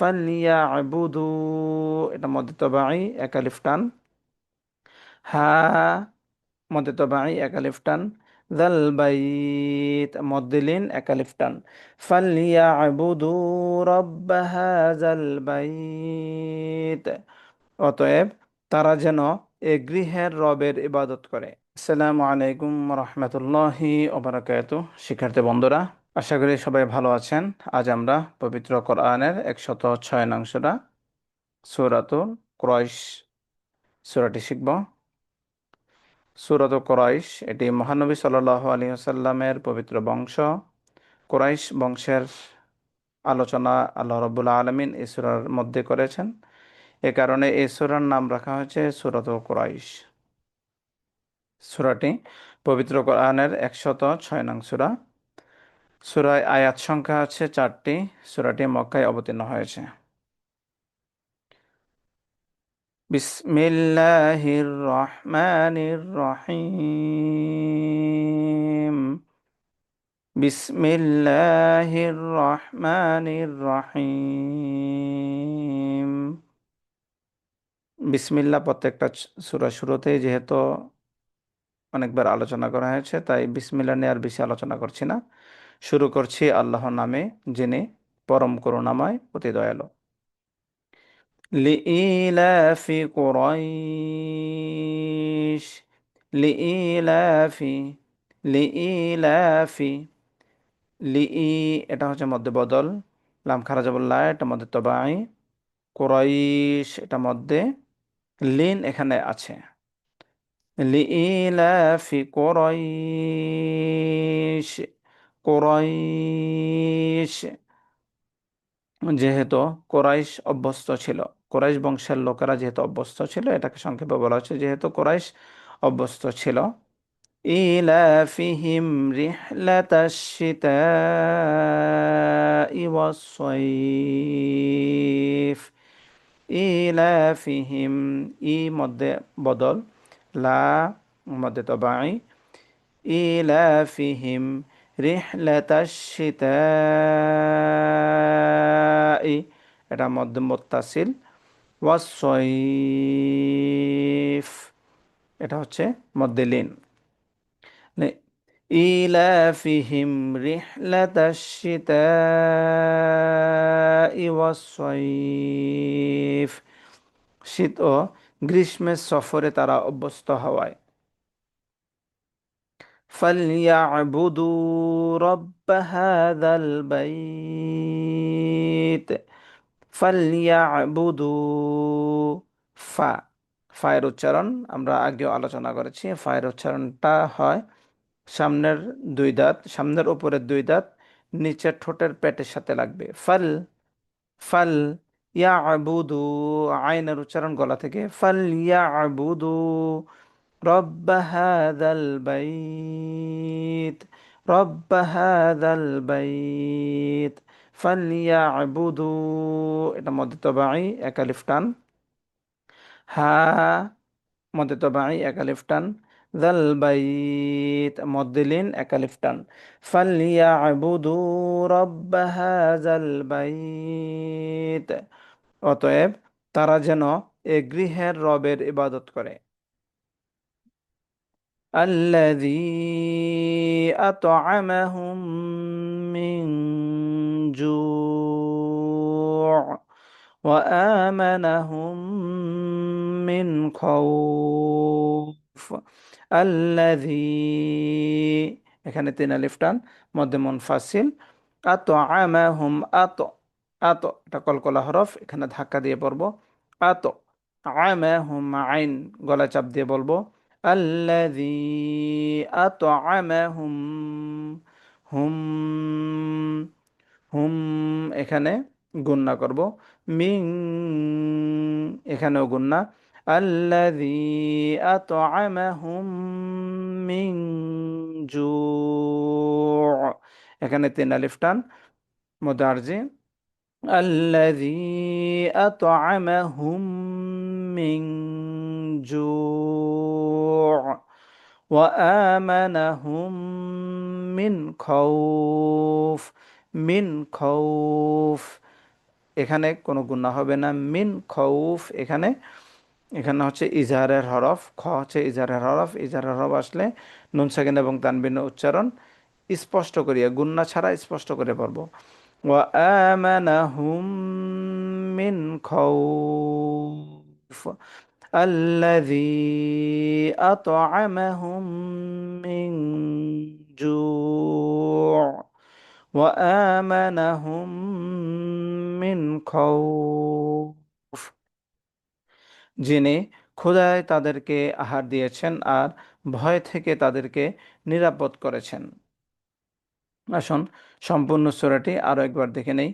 ফালিয়া আবুদু এটা মধ্যে তবাই একালিফ টান। হা, মধ্যে তবাই একালিফ টান। জাল বাইত মদ্দিলিন একালিফ টান। ফালিয়া আবুদু রব্ব হাজাল বাইত। অতএব তারা যেন এ গৃহের রবের ইবাদত করে। আসসালামু আলাইকুম রহমতুল্লাহি ওবরাকাত শিক্ষার্থী বন্ধুরা আশা করি সবাই ভালো আছেন। আজ আমরা পবিত্র কোরআনের একশত ছয় নংশটা সুরাতুল ক্রয়শ সুরাটি শিখব। সুরত কোরাইশ এটি মহানবী সাল্লাহ আলী আসাল্লামের পবিত্র বংশ। কোরাইশ বংশের আলোচনা আল্লাহ রবুল্লা আলমিন এই সুরার মধ্যে করেছেন। এ কারণে এই সুরার নাম রাখা হয়েছে সুরত কোরাইশ। সুরাটি পবিত্র কোরআনের একশত ছয় নং সুরা। সুরায় আয়াত সংখ্যা আছে চারটি। সুরাটি মক্কায় অবতীর্ণ হয়েছে। বিসমিল্লাহির রহমানির রহিম। বিসমিল্লাহির রহমানির রহিম। বিসমিল্লা প্রত্যেকটা সুরা শুরুতেই যেহেতু অনেকবার আলোচনা করা হয়েছে, তাই বিসমিল্লা নিয়ে আর বেশি আলোচনা করছি না। শুরু করছি আল্লাহর নামে যিনি পরম করুণাময় অতি দয়ালু لإيلاف قريش لإيلاف لإيلاف লিই এটা হচ্ছে মধ্যে বদল লাম খারাজাবুল্লাহ এটা মধ্যে তবাই কোরাইশ এটা মধ্যে লিন এখানে আছে লিইলাফি কোরাইশ কোরাইশ, যেহেতু কোরাইশ অভ্যস্ত ছিল, কোরাইশ বংশের লোকেরা যেহেতু অভ্যস্ত ছিল, এটাকে সংক্ষেপে বলা হচ্ছে যেহেতু কোরাইশ অভ্যস্ত ছিল। ইলাফিহিম রিহলাতাশ শিতাই ওয়াস-সাইফ ইলাফিহিম ই মধ্যে বদল, লা মধ্যে তবাই ইলাফিহিম রিহলাতাশ শিতাই এটা মধ্যে মোত্তাসিল ওয়াসইফ এটা হচ্ছে মধ্যে লিন ইলাফিহিম রিহলাতাশ শিতাই ওয়াসইফ শীত ও গ্রীষ্মের সফরে তারা অভ্যস্ত হওয়ায়। فليعبدوا رب هذا البيت فليعبدوا ফা ফায়ের উচ্চারণ আমরা আগেও আলোচনা করেছি ফায়ের উচ্চারণটা হয় সামনের দুই দাঁত সামনের উপরের দুই দাঁত নিচের ঠোঁটের পেটের সাথে লাগবে ফাল ফাল ইয়া আবুদু আইনের উচ্চারণ গলা থেকে ফাল ইয়া আবুদু رب هذا البيت رب هذا البيت فليعبدوا এটা মধ্যে তবাই একালিফ টান হা মধ্যে তবাই একালিফ টান জাল বাইত মদ্দিলিন একালিফ টান ফালিয়াবুদু রব্ব হাজাল বাইত অতএব তারা যেন এ গৃহের রবের ইবাদত করে الذي أطعمهم من جوع وآمنهم من خوف الذي এখানে তিন আলিফ টান মধ্যে মুনফাসিল আত আমাহুম আত আত এটা কলকলা হরফ এখানে ধাক্কা দিয়ে পড়বো আত আমাহুম আইন গলা চাপ দিয়ে বলবো الذي أطعمهم হুম হুম এখানে গুন্না করব মিং এখানেও গুন্না আল্লাযী আত'আমাহুম মিন জু' এখানে তিন আলিফ টান মুদারজি আল্লাযী আত'আমাহুম মিন জু' وآمنهم من خوف মিন খৌফ এখানে কোনো গুণা হবে না মিন খৌফ এখানে এখানে হচ্ছে ইজাহারের হরফ খ হচ্ছে ইজাহারের হরফ ইজাহারের হরফ আসলে নুন সাকিন এবং তানবিন উচ্চারণ স্পষ্ট করিয়া গুন্না ছাড়া স্পষ্ট করে পড়ব ওয়া আমানাহুম মিন খাউফ الذي أطعمهم من جوع وآمنهم من خوف যিনি খোদায় তাদেরকে আহার দিয়েছেন আর ভয় থেকে তাদেরকে নিরাপদ করেছেন আসুন সম্পূর্ণ সুরাটি আরো একবার দেখে নেই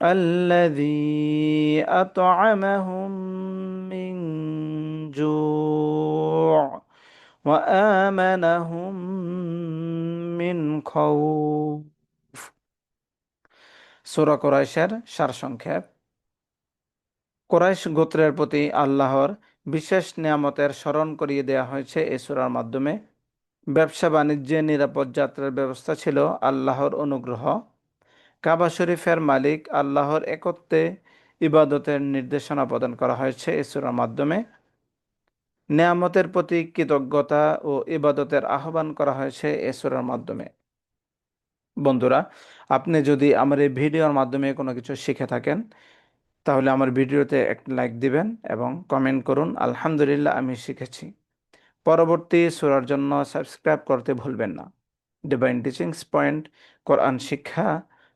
الذي أطعمهم من جوع وآمنهم من خوف সুরা কোরাইশের সারসংক্ষেপ কোরাইশ গোত্রের প্রতি আল্লাহর বিশেষ নিয়ামতের স্মরণ করিয়ে দেওয়া হয়েছে এই সুরার মাধ্যমে ব্যবসা বাণিজ্যে নিরাপদ যাত্রার ব্যবস্থা ছিল আল্লাহর অনুগ্রহ কাবা শরীফের মালিক আল্লাহর একত্রে ইবাদতের নির্দেশনা প্রদান করা হয়েছে এই সুরার মাধ্যমে। নেয়ামতের প্রতি কৃতজ্ঞতা ও ইবাদতের আহ্বান করা হয়েছে এ সুরার মাধ্যমে। বন্ধুরা, আপনি যদি আমার এই ভিডিওর মাধ্যমে কোনো কিছু শিখে থাকেন, তাহলে আমার ভিডিওতে একটা লাইক দিবেন এবং কমেন্ট করুন, আলহামদুলিল্লাহ, আমি শিখেছি। পরবর্তী সুরার জন্য সাবস্ক্রাইব করতে ভুলবেন না। ডিভাইন টিচিংস পয়েন্ট কোরআন শিক্ষা